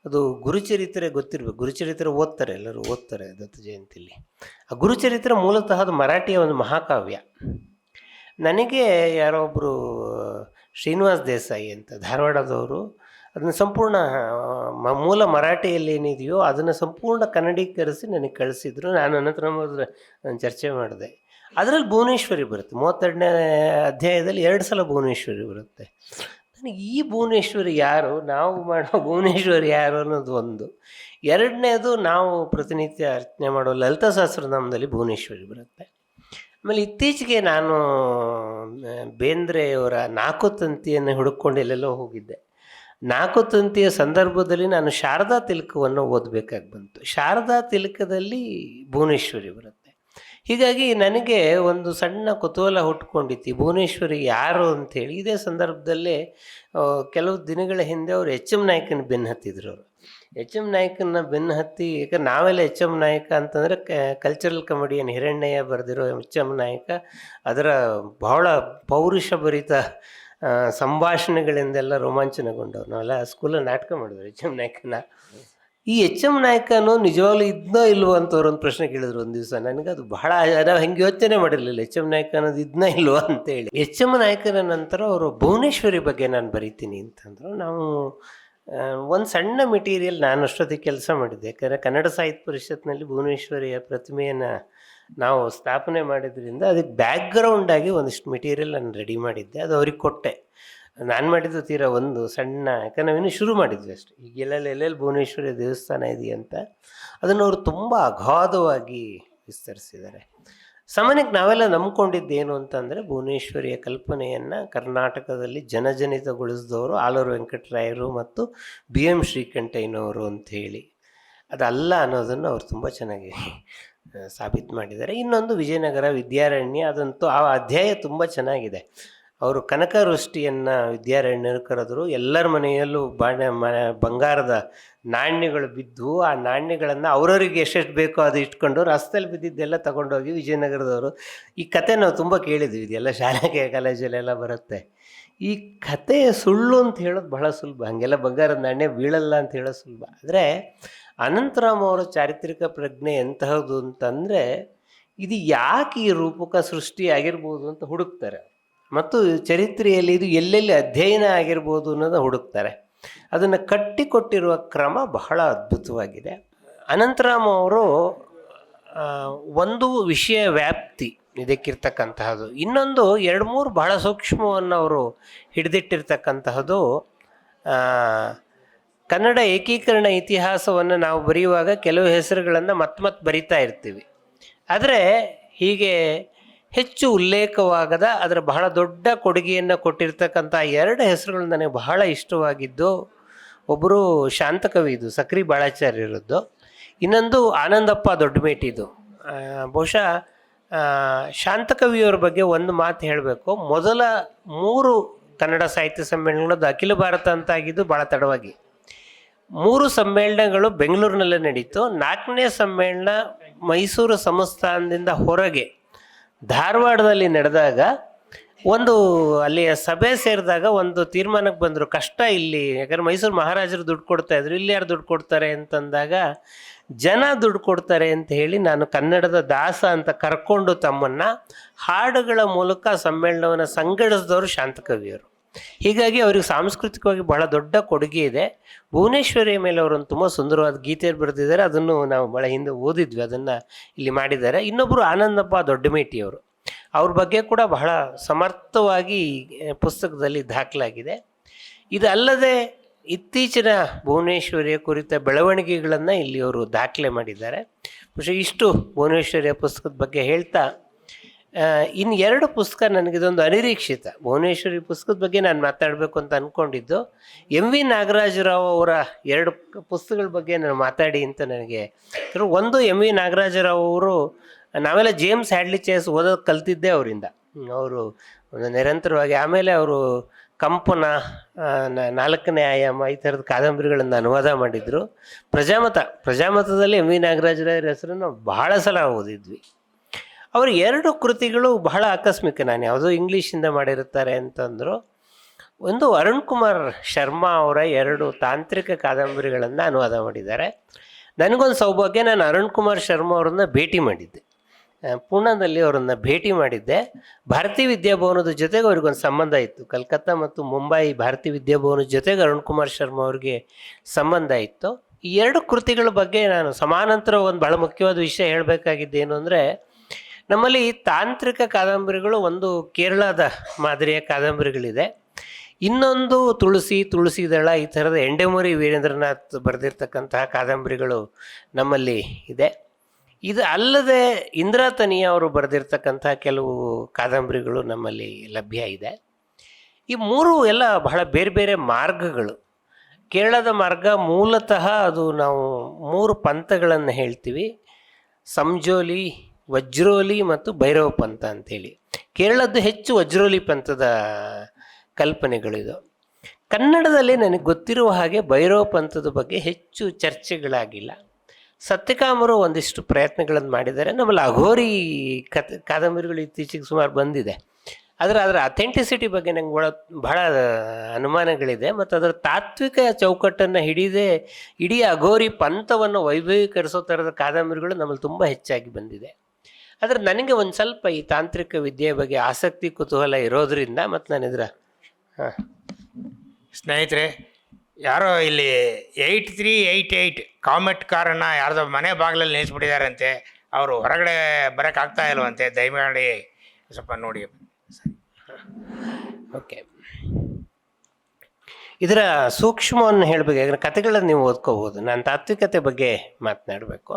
ಅದು ಗುರುಚರಿತ್ರೆ ಗೊತ್ತಿರಬೇಕು. ಗುರುಚರಿತ್ರೆ ಓದ್ತಾರೆ, ಎಲ್ಲರೂ ಓದ್ತಾರೆ ದತ್ತ ಜಯಂತಿಲಿ. ಆ ಗುರುಚರಿತ್ರೆ ಮೂಲತಃ ಅದು ಮರಾಠಿಯ ಒಂದು ಮಹಾಕಾವ್ಯ. ನನಗೆ ಯಾರೋ ಒಬ್ಬರು ಶ್ರೀನಿವಾಸ್ ದೇಸಾಯಿ ಅಂತ ಧಾರವಾಡದವರು ಅದನ್ನು ಸಂಪೂರ್ಣ ಮ- ಮೂಲ ಮರಾಠಿಯಲ್ಲಿ ಏನಿದೆಯೋ ಅದನ್ನು ಸಂಪೂರ್ಣ ಕನ್ನಡೀಕರಿಸಿ ನನಗೆ ಕಳಿಸಿದ್ರು. ನಾನು ನನ್ನ ಹತ್ರ ಚರ್ಚೆ ಮಾಡಿದೆ. ಅದರಲ್ಲಿ ಭುವನೇಶ್ವರಿ ಬರುತ್ತೆ. ಮೂವತ್ತೆರಡನೇ ಅಧ್ಯಾಯದಲ್ಲಿ ಎರಡು ಸಲ ಭುವನೇಶ್ವರಿ ಬರುತ್ತೆ. ನನಗೆ ಈ ಭುವನೇಶ್ವರಿ ಯಾರು, ನಾವು ಮಾಡೋ ಭುವನೇಶ್ವರಿ ಯಾರು ಅನ್ನೋದು ಒಂದು. ಎರಡನೇದು ನಾವು ಪ್ರತಿನಿತ್ಯ ಅರ್ಚನೆ ಮಾಡೋ ಲಲಿತಾ ಸಹಸ್ರನಾಮದಲ್ಲಿ ಭುವನೇಶ್ವರಿ ಬರುತ್ತೆ. ಆಮೇಲೆ ಇತ್ತೀಚೆಗೆ ನಾನು ಬೇಂದ್ರೆಯವರ ನಾಲ್ಕು ತಂತಿಯನ್ನು ಹುಡುಕೊಂಡು ಎಲ್ಲೆಲ್ಲೋ ಹೋಗಿದ್ದೆ. ನಾಲ್ಕು ತಂತಿಯ ಸಂದರ್ಭದಲ್ಲಿ ನಾನು ಶಾರದಾ ತಿಲಕವನ್ನು ಓದಬೇಕಾಗಿ ಬಂತು. ಶಾರದಾ ತಿಲಕದಲ್ಲಿ ಭುವನೇಶ್ವರಿ ಬರುತ್ತೆ. ಹೀಗಾಗಿ ನನಗೆ ಒಂದು ಸಣ್ಣ ಕುತೂಹಲ ಹುಟ್ಕೊಂಡಿತ್ತು. ಭುವನೇಶ್ವರಿ ಯಾರು ಅಂಥೇಳಿ ಇದೇ ಸಂದರ್ಭದಲ್ಲೇ ಕೆಲವು ದಿನಗಳ ಹಿಂದೆ ಅವರು ಎಚ್ ಎಂ ನಾಯಕನ ಬೆನ್ನು ಹತ್ತಿದ್ರು ಅವರು. ಎಚ್ ಎಂ ನಾಯ್ಕನ ಬೆನ್ನು ಹತ್ತಿ, ಈಗ ನಾವೆಲ್ಲ ಎಚ್ ಎಂ ನಾಯಕ ಅಂತಂದರೆ ಕಲ್ಚರಲ್ ಕಮಿಡಿಯನ್ ಹಿರಣ್ಯಯ್ಯ ಬರೆದಿರೋ ಎಚ್ ಎಂ ನಾಯಕ, ಅದರ ಬಹಳ ಪೌರುಷಭರಿತ ಭರಿತ ಸಂಭಾಷಣೆಗಳಿಂದೆಲ್ಲ ರೋಮಾಂಚನಗೊಂಡವ್ರು. ನಾವೆಲ್ಲ ಸ್ಕೂಲಲ್ಲಿ ನಾಟಕ ಮಾಡಿದ್ರು ಎಚ್ ಎಂ ನಾಯಕನ. ಈ ಎಚ್ ಎಂ ನಾಯಕನು ನಿಜವಾಗ್ಲೂ ಇದ್ನೋ ಇಲ್ವೋ ಅಂತ ಅವ್ರೊಂದು ಪ್ರಶ್ನೆ ಕೇಳಿದ್ರು ಒಂದು ದಿವಸ. ನನಗೆ ಅದು ಬಹಳ ನಾವು ಹೆಂಗೆ ಯೋಚನೆ ಮಾಡಿರಲಿಲ್ಲ. ಎಚ್ ಎಂ ನಾಯಕ ಅನ್ನೋದು ಇದ್ನ ಇಲ್ವೋ ಅಂತೇಳಿ. ಎಚ್ ಎಂ ನಾಯಕನ ನಂತರ ಅವರು ಭುವನೇಶ್ವರಿ ಬಗ್ಗೆ ನಾನು ಬರೀತೀನಿ ಅಂತಂದರು. ನಾವು ಒಂದು ಸಣ್ಣ ಮೆಟೀರಿಯಲ್ ನಾನು ಅಷ್ಟೊತ್ತಿಗೆ ಕೆಲಸ ಮಾಡಿದ್ದೆ. ಯಾಕಂದರೆ ಕನ್ನಡ ಸಾಹಿತ್ಯ ಪರಿಷತ್ನಲ್ಲಿ ಭುವನೇಶ್ವರಿಯ ಪ್ರತಿಮೆಯನ್ನು ನಾವು ಸ್ಥಾಪನೆ ಮಾಡಿದ್ರಿಂದ ಅದಕ್ಕೆ ಬ್ಯಾಕ್ಗ್ರೌಂಡಾಗಿ ಒಂದಿಷ್ಟು ಮೆಟೀರಿಯಲ್ ನಾನು ರೆಡಿ ಮಾಡಿದ್ದೆ. ಅದು ಅವ್ರಿಗೆ ಕೊಟ್ಟೆ. ನಾನು ಮಾಡಿದ್ದು ತೀರಾ ಒಂದು ಸಣ್ಣ ಯಾಕಂದ್ರೆ ನಾವಿನ್ನು ಶುರು ಮಾಡಿದ್ವಿ ಅಷ್ಟೇ. ಈಗ ಎಲ್ಲೆಲ್ಲಿ ಎಲ್ಲೆಲ್ಲಿ ಭುವನೇಶ್ವರಿ ದೇವಸ್ಥಾನ ಇದೆಯಂತ ಅದನ್ನು ಅವರು ತುಂಬ ಅಗಾಧವಾಗಿ ವಿಸ್ತರಿಸಿದ್ದಾರೆ. ಸಾಮಾನ್ಯಕ್ಕೆ ನಾವೆಲ್ಲ ನಂಬ್ಕೊಂಡಿದ್ದೇನು ಅಂತಂದರೆ ಭುವನೇಶ್ವರಿಯ ಕಲ್ಪನೆಯನ್ನು ಕರ್ನಾಟಕದಲ್ಲಿ ಜನಜನಿತಗೊಳಿಸಿದವರು ಆಲೂರು ವೆಂಕಟರಾಯರು ಮತ್ತು ಬಿ ಎಂ ಶ್ರೀಕಂಠಯ್ಯನವರು ಅಂಥೇಳಿ ಅದಲ್ಲ ಅನ್ನೋದನ್ನು ಅವರು ತುಂಬ ಚೆನ್ನಾಗಿ ಸಾಬೀತು ಮಾಡಿದ್ದಾರೆ. ಇನ್ನೊಂದು ವಿಜಯನಗರ ವಿದ್ಯಾರಣ್ಯ ಅದಂತೂ ಆ ಅಧ್ಯಾಯ ತುಂಬ ಚೆನ್ನಾಗಿದೆ. ಅವರು ಕನಕ ವೃಷ್ಟಿಯನ್ನು ವಿದ್ಯಾರಣ್ಯರು ಕರೆದರು. ಎಲ್ಲರ ಮನೆಯಲ್ಲೂ ಬಾಣ, ಮನೆ, ಬಂಗಾರದ ನಾಣ್ಯಗಳು ಬಿದ್ದು ಆ ನಾಣ್ಯಗಳನ್ನು ಅವ್ರವ್ರಿಗೆ ಎಷ್ಟೆಷ್ಟು ಬೇಕೋ ಅದು ಇಟ್ಕೊಂಡು ರಸ್ತೆಯಲ್ಲಿ ಬಿದ್ದಿದ್ದೆಲ್ಲ ತಗೊಂಡೋಗಿ ವಿಜಯನಗರದವರು. ಈ ಕತೆ ನಾವು ತುಂಬ ಕೇಳಿದ್ವಿ. ಇದೆಲ್ಲ ಶಾಲೆಗೆ, ಕಾಲೇಜಲ್ಲೆಲ್ಲ ಬರುತ್ತೆ. ಈ ಕತೆ ಸುಳ್ಳು ಅಂತ ಹೇಳೋದು ಬಹಳ ಸುಲಭ. ಹಾಗೆಲ್ಲ ಬಂಗಾರದ ನಾಣ್ಯ ಬೀಳಲ್ಲ ಅಂತ ಹೇಳೋದು ಸುಲಭ. ಆದರೆ ಅನಂತರಾಮ್ ಅವರ ಚಾರಿತ್ರಿಕ ಪ್ರಜ್ಞೆ ಎಂತಹದ್ದು ಅಂತಂದರೆ ಇದು ಯಾಕೆ ಈ ರೂಪಕ ಸೃಷ್ಟಿ ಆಗಿರ್ಬೋದು ಅಂತ ಹುಡುಕ್ತಾರೆ. ಮತ್ತು ಚರಿತ್ರೆಯಲ್ಲಿ ಇದು ಎಲ್ಲೆಲ್ಲಿ ಅಧ್ಯಯನ ಆಗಿರ್ಬೋದು ಅನ್ನೋದು ಹುಡುಕ್ತಾರೆ. ಅದನ್ನು ಕಟ್ಟಿಕೊಟ್ಟಿರುವ ಕ್ರಮ ಬಹಳ ಅದ್ಭುತವಾಗಿದೆ. ಅನಂತರಾಮ ಅವರು ಒಂದು ವಿಷಯ ವ್ಯಾಪ್ತಿ ಇದಕ್ಕಿರ್ತಕ್ಕಂತಹದ್ದು. ಇನ್ನೊಂದು ಎರಡು ಮೂರು ಬಹಳ ಸೂಕ್ಷ್ಮವನ್ನು ಅವರು ಹಿಡಿದಿಟ್ಟಿರ್ತಕ್ಕಂತಹದ್ದು ಕನ್ನಡ ಏಕೀಕರಣ ಇತಿಹಾಸವನ್ನು ನಾವು ಬರೆಯುವಾಗ ಕೆಲವು ಹೆಸರುಗಳನ್ನು ಮತ್ತೆ ಮತ್ತೆ ಬರಿತಾ ಇರ್ತೀವಿ. ಆದರೆ ಹೀಗೆ ಹೆಚ್ಚು ಉಲ್ಲೇಖವಾಗದ ಅದರ ಬಹಳ ದೊಡ್ಡ ಕೊಡುಗೆಯನ್ನು ಕೊಟ್ಟಿರ್ತಕ್ಕಂಥ ಎರಡು ಹೆಸರುಗಳು ನನಗೆ ಬಹಳ ಇಷ್ಟವಾಗಿದ್ದು ಒಬ್ಬರು ಶಾಂತಕವಿ ಇದು, ಸಕ್ರಿ ಬಾಳಾಚಾರ್ಯರದ್ದು. ಇನ್ನೊಂದು ಆನಂದಪ್ಪ ದೊಡ್ಡಮೇಟಿದು ಬಹುಶಃ ಶಾಂತಕವಿಯವ್ರ ಬಗ್ಗೆ ಒಂದು ಮಾತು ಹೇಳಬೇಕು. ಮೊದಲ ಮೂರು ಕನ್ನಡ ಸಾಹಿತ್ಯ ಸಮ್ಮೇಳನಗಳದ್ದು ಅಖಿಲ ಭಾರತ ಅಂತ ಆಗಿದ್ದು ಭಾಳ ತಡವಾಗಿ. ಮೂರು ಸಮ್ಮೇಳನಗಳು ಬೆಂಗಳೂರಿನಲ್ಲೇ ನಡೀತು. ನಾಲ್ಕನೇ ಸಮ್ಮೇಳನ ಮೈಸೂರು ಸಂಸ್ಥಾನದಿಂದ ಹೊರಗೆ ಧಾರವಾಡದಲ್ಲಿ ನಡೆದಾಗ ಒಂದು ಅಲ್ಲಿಯ ಸಭೆ ಸೇರಿದಾಗ ಒಂದು ತೀರ್ಮಾನಕ್ಕೆ ಬಂದರು, ಕಷ್ಟ ಇಲ್ಲಿ, ಯಾಕಂದ್ರೆ ಮೈಸೂರು ಮಹಾರಾಜರು ದುಡ್ಡು ಕೊಡ್ತಾ ಇದ್ರು, ಇಲ್ಲಿ ಯಾರು ದುಡ್ಡು ಕೊಡ್ತಾರೆ ಅಂತಂದಾಗ, ಜನ ದುಡ್ಡು ಕೊಡ್ತಾರೆ ಅಂತ ಹೇಳಿ ನಾನು ಕನ್ನಡದ ದಾಸ ಅಂತ ಕರ್ಕೊಂಡು ತಮ್ಮನ್ನು ಹಾಡುಗಳ ಮೂಲಕ ಸಮ್ಮೇಳನವನ್ನು ಸಂಘಟಿಸಿದವರು ಶಾಂತಕವಿಯರು ಹೀಗಾಗಿ ಅವ್ರಿಗೆ ಸಾಂಸ್ಕೃತಿಕವಾಗಿ ಬಹಳ ದೊಡ್ಡ ಕೊಡುಗೆ ಇದೆ. ಭುವನೇಶ್ವರಿಯ ಮೇಲೆ ಅವರೊಂದು ತುಂಬ ಸುಂದರವಾದ ಗೀತೆ ಬರೆದಿದ್ದಾರೆ. ಅದನ್ನು ನಾವು ಬಹಳ ಹಿಂದೆ ಓದಿದ್ವಿ, ಅದನ್ನು ಇಲ್ಲಿ ಮಾಡಿದ್ದಾರೆ. ಇನ್ನೊಬ್ಬರು ಆನಂದಪ್ಪ ದೊಡ್ಡಮೇಟಿಯವರು ಅವ್ರ. ಬಗ್ಗೆ ಕೂಡ ಬಹಳ ಸಮರ್ಥವಾಗಿ ಪುಸ್ತಕದಲ್ಲಿ ದಾಖಲಾಗಿದೆ. ಇದಲ್ಲದೆ ಇತ್ತೀಚಿನ ಭುವನೇಶ್ವರಿಯ ಕುರಿತ ಬೆಳವಣಿಗೆಗಳನ್ನು ಇಲ್ಲಿ ಅವರು ದಾಖಲೆ ಮಾಡಿದ್ದಾರೆ. ಇಷ್ಟು ಭುವನೇಶ್ವರಿಯ ಪುಸ್ತಕದ ಬಗ್ಗೆ ಹೇಳ್ತಾ ಇನ್ನು ಎರಡು ಪುಸ್ತಕ ನನಗಿದೊಂದು ಅನಿರೀಕ್ಷಿತ. ಭುವನೇಶ್ವರಿ ಪುಸ್ತಕದ ಬಗ್ಗೆ ನಾನು ಮಾತಾಡಬೇಕು ಅಂತ ಅಂದ್ಕೊಂಡಿದ್ದು ಎಂ ವಿ ನಾಗರಾಜರಾವ್ ಅವರ ಎರಡು ಪುಸ್ತಕಗಳ ಬಗ್ಗೆ ನಾನು ಮಾತಾಡಿ ಅಂತ ನನಗೆ ಒಂದು ಎಂ ವಿ ನಾಗರಾಜರಾವ್ ಅವರು ನಾವೆಲ್ಲ ಜೇಮ್ಸ್ ಹ್ಯಾಡ್ಲಿ ಚೇಸ್ ಓದೋದು ಕಲ್ತಿದ್ದೆ ಅವರಿಂದ. ಅವರು ನಿರಂತರವಾಗಿ ಆಮೇಲೆ ಅವರು ಕಂಪನ ನಾಲ್ಕನೇ ಆಯಾಮ ಈ ಥರದ ಕಾದಂಬರಿಗಳನ್ನು ಅನುವಾದ ಮಾಡಿದರು. ಪ್ರಜಾಮತ, ಪ್ರಜಾಮತದಲ್ಲಿ ಎಂ ವಿ ನಾಗರಾಜರ ಹೆಸರನ್ನು ಬಹಳ ಸಲ ಓದಿದ್ವಿ. ಅವ್ರ ಎರಡು ಕೃತಿಗಳು ಬಹಳ ಆಕಸ್ಮಿಕ. ನಾನು ಯಾವುದೋ ಇಂಗ್ಲೀಷಿಂದ ಮಾಡಿರುತ್ತಾರೆ ಅಂತಂದರು, ಒಂದು ಅರುಣ್ ಕುಮಾರ್ ಶರ್ಮಾ ಅವರ ಎರಡು ತಾಂತ್ರಿಕ ಕಾದಂಬರಿಗಳನ್ನು ಅನುವಾದ ಮಾಡಿದ್ದಾರೆ. ನನಗೊಂದು ಸೌಭಾಗ್ಯ, ನಾನು ಅರುಣ್ ಕುಮಾರ್ ಶರ್ಮಾ ಅವರನ್ನ ಭೇಟಿ ಮಾಡಿದ್ದೆ. ಪೂನಾದಲ್ಲಿ ಅವರನ್ನು ಭೇಟಿ ಮಾಡಿದ್ದೆ. ಭಾರತೀಯ ವಿದ್ಯಾಭವನದ ಜೊತೆಗೆ ಅವ್ರಿಗೊಂದು ಸಂಬಂಧ ಇತ್ತು. ಕಲ್ಕತ್ತಾ ಮತ್ತು ಮುಂಬೈ ಭಾರತೀಯ ವಿದ್ಯಾಭವನದ ಜೊತೆಗೆ ಅರುಣ್ ಕುಮಾರ್ ಶರ್ಮಾ ಅವ್ರಿಗೆ ಸಂಬಂಧ ಇತ್ತು. ಈ ಎರಡು ಕೃತಿಗಳ ಬಗ್ಗೆ ನಾನು ಸಮಾನಾಂತರ ಒಂದು ಬಹಳ ಮುಖ್ಯವಾದ ವಿಷಯ ಹೇಳಬೇಕಾಗಿದ್ದೇನು ಅಂದರೆ ನಮ್ಮಲ್ಲಿ ತಾಂತ್ರಿಕ ಕಾದಂಬರಿಗಳು ಒಂದು ಕೇರಳದ ಮಾದರಿಯ ಕಾದಂಬರಿಗಳಿದೆ. ಇನ್ನೊಂದು ತುಳಸಿ ತುಳಸಿದಳ ಈ ಥರದ ಎಂಡೆಮುರಿ ವೀರೇಂದ್ರನಾಥ್ ಬರೆದಿರ್ತಕ್ಕಂತಹ ಕಾದಂಬರಿಗಳು ನಮ್ಮಲ್ಲಿ ಇದೆ. ಇದು ಅಲ್ಲದೆ ಇಂದ್ರಾತನಿಯ ಅವರು ಬರೆದಿರ್ತಕ್ಕಂಥ ಕೆಲವು ಕಾದಂಬರಿಗಳು ನಮ್ಮಲ್ಲಿ ಲಭ್ಯ ಇದೆ. ಈ ಮೂರು ಎಲ್ಲ ಬಹಳ ಬೇರೆ ಬೇರೆ ಮಾರ್ಗಗಳು. ಕೇರಳದ ಮಾರ್ಗ ಮೂಲತಃ ಅದು ನಾವು ಮೂರು ಪಂಥಗಳನ್ನು ಹೇಳ್ತೀವಿ. ಸಂಜೋಲಿ ವಜ್ರೋಲಿ ಮತ್ತು ಭೈರವ ಪಂಥ ಅಂತೇಳಿ. ಕೇರಳದ್ದು ಹೆಚ್ಚು ವಜ್ರೋಲಿ ಪಂಥದ ಕಲ್ಪನೆಗಳಿದು. ಕನ್ನಡದಲ್ಲಿ ನನಗೆ ಗೊತ್ತಿರುವ ಹಾಗೆ ಭೈರವ ಪಂಥದ ಬಗ್ಗೆ ಹೆಚ್ಚು ಚರ್ಚೆಗಳಾಗಿಲ್ಲ. ಸತ್ಯಕಾಮರು ಒಂದಿಷ್ಟು ಪ್ರಯತ್ನಗಳನ್ನು ಮಾಡಿದ್ದಾರೆ. ನಮ್ಮ ಲಘೋರಿ ಕತ್ ಕಾದಂಬರಿಗಳು ಇತ್ತೀಚೆಗೆ ಸುಮಾರು ಬಂದಿದೆ. ಆದರೆ ಅದರ ಅಥೆಂಟಿಸಿಟಿ ಬಗ್ಗೆ ನಂಗೆ ಒಳ, ಬಹಳ ಅನುಮಾನಗಳಿದೆ. ಮತ್ತು ಅದರ ತಾತ್ವಿಕ ಚೌಕಟ್ಟನ್ನು ಹಿಡಿದೇ, ಇಡೀ ಅಘೋರಿ ಪಂಥವನ್ನು ವೈಭವೀಕರಿಸೋ ಥರದ ಕಾದಂಬರಿಗಳು ನಮ್ಮಲ್ಲಿ ತುಂಬ ಹೆಚ್ಚಾಗಿ ಬಂದಿದೆ. ಆದರೆ ನನಗೆ ಒಂದು ಸ್ವಲ್ಪ ಈ ತಾಂತ್ರಿಕ ವಿದ್ಯೆಯ ಬಗ್ಗೆ ಆಸಕ್ತಿ ಕುತೂಹಲ ಇರೋದ್ರಿಂದ ಮತ್ತು ನಾನು ಇದರ ಹಾಂ. ಸ್ನೇಹಿತರೆ ಯಾರೋ ಇಲ್ಲಿ eight three eight eight Comet ಕಾರನ್ನು ಯಾರ್ದೋ ಮನೆ ಬಾಗಿಲಲ್ಲಿ ನಿಲ್ಲಿಸ್ಬಿಟ್ಟಿದಾರಂತೆ. ಅವರು ಹೊರಗಡೆ ಬರೋಕ್ಕಾಗ್ತಾ ಇಲ್ವಂತೆ ದಯಮಾಡಿ ಸ್ವಲ್ಪ ನೋಡಿ. ಓಕೆ. ಇದರ ಸೂಕ್ಷ್ಮವನ್ನು ಹೇಳಬೇಕಾದ್ರೆ ಕಥೆಗಳನ್ನು ನೀವು ಓದ್ಕೋಬೋದು ನಾನು ತಾತ್ವಿಕತೆ ಬಗ್ಗೆ ಮಾತನಾಡಬೇಕು.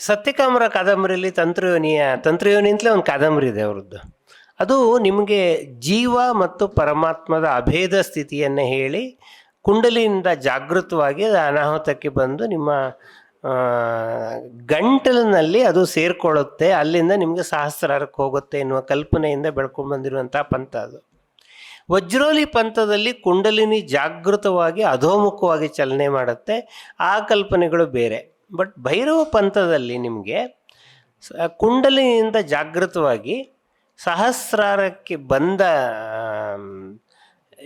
ಸತ್ಯಕಾಮರ ಕಾದಂಬರಿಯಲ್ಲಿ ತಂತ್ರಯೋನಿಯ ತಂತ್ರಯೋನಿ ಅಂತಲೇ ಒಂದು ಕಾದಂಬರಿ ಇದೆ ಅವರದ್ದು. ಅದು ನಿಮಗೆ ಜೀವ ಮತ್ತು ಪರಮಾತ್ಮದ ಅಭೇದ ಸ್ಥಿತಿಯನ್ನು ಹೇಳಿ ಕುಂಡಲಿಯಿಂದ ಜಾಗೃತವಾಗಿ ಅದು ಅನಾಹುತಕ್ಕೆ ಬಂದು ನಿಮ್ಮ ಗಂಟಲಿನಲ್ಲಿ ಅದು ಸೇರಿಕೊಳ್ಳುತ್ತೆ, ಅಲ್ಲಿಂದ ನಿಮಗೆ ಸಹಸ್ರಾರಕ್ಕೆ ಹೋಗುತ್ತೆ ಎನ್ನುವ ಕಲ್ಪನೆಯಿಂದ ಬೆಳ್ಕೊಂಡು ಬಂದಿರುವಂಥ ಪಂಥ ಅದು. ವಜ್ರೋಲಿ ಪಂಥದಲ್ಲಿ ಕುಂಡಲಿನಿ ಜಾಗೃತವಾಗಿ, ಅಧೋಮುಖವಾಗಿ ಚಲನೆ ಮಾಡುತ್ತೆ. ಆ ಕಲ್ಪನೆಗಳು ಬೇರೆ. ಬಟ್ ಭೈರವ ಪಂಥದಲ್ಲಿ ನಿಮಗೆ ಕುಂಡಲಿನಿಂದ ಜಾಗೃತವಾಗಿ ಸಹಸ್ರಾರಕ್ಕೆ ಬಂದ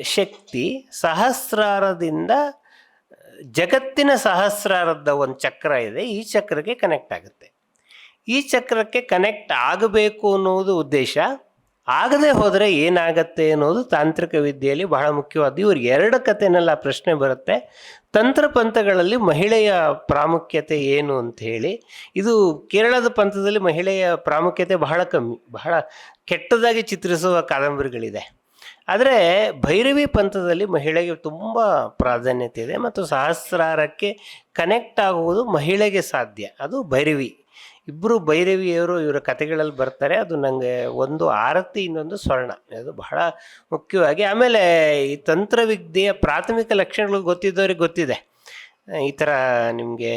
ಶಕ್ತಿ ಸಹಸ್ರಾರದಿಂದ ಜಗತ್ತಿನ ಸಹಸ್ರಾರದ ಒಂದು ಚಕ್ರ ಇದೆ. ಈ ಚಕ್ರಕ್ಕೆ ಕನೆಕ್ಟ್ ಆಗುತ್ತೆ. ಈ ಚಕ್ರಕ್ಕೆ ಕನೆಕ್ಟ್ ಆಗಬೇಕು ಅನ್ನೋದು ಉದ್ದೇಶ. ಆಗದೆ ಹೋದರೆ ಏನಾಗತ್ತೆ ಅನ್ನೋದು ತಾಂತ್ರಿಕ ವಿದ್ಯೆಯಲ್ಲಿ ಬಹಳ ಮುಖ್ಯವಾದ ಇವ್ರಿಗೆ ಎರಡು ಕಥೆನಲ್ಲಿ ಆ ಪ್ರಶ್ನೆ ಬರುತ್ತೆ. ತಂತ್ರ ಪಂಥಗಳಲ್ಲಿ ಮಹಿಳೆಯ ಪ್ರಾಮುಖ್ಯತೆ ಏನು ಅಂತ ಹೇಳಿ, ಇದು ಕೇರಳದ ಪಂಥದಲ್ಲಿ ಮಹಿಳೆಯ ಪ್ರಾಮುಖ್ಯತೆ ಬಹಳ ಕಮ್ಮಿ, ಬಹಳ ಕೆಟ್ಟದಾಗಿ ಚಿತ್ರಿಸುವ ಕಾದಂಬರಿಗಳಿದೆ. ಆದರೆ ಭೈರವಿ ಪಂಥದಲ್ಲಿ ಮಹಿಳೆಗೆ ತುಂಬ ಪ್ರಾಧಾನ್ಯತೆ ಇದೆ ಮತ್ತು ಸಹಸ್ರಾರಕ್ಕೆ ಕನೆಕ್ಟ್ ಆಗುವುದು ಮಹಿಳೆಗೆ ಸಾಧ್ಯ. ಅದು ಭೈರವಿ. ಇಬ್ಬರು ಭೈರವಿಯವರು ಇವರ ಕಥೆಗಳಲ್ಲಿ ಬರ್ತಾರೆ. ಅದು ನನಗೆ ಒಂದು ಆರತಿ, ಇನ್ನೊಂದು ಸ್ವರ್ಣ. ಅದು ಬಹಳ ಮುಖ್ಯವಾಗಿ ಆಮೇಲೆ ಈ ತಂತ್ರವಿದ್ಯೆಯ ಪ್ರಾಥಮಿಕ ಲಕ್ಷಣಗಳು ಗೊತ್ತಿದ್ದವ್ರಿಗೆ ಗೊತ್ತಿದೆ. ಈ ಥರ ನಿಮಗೆ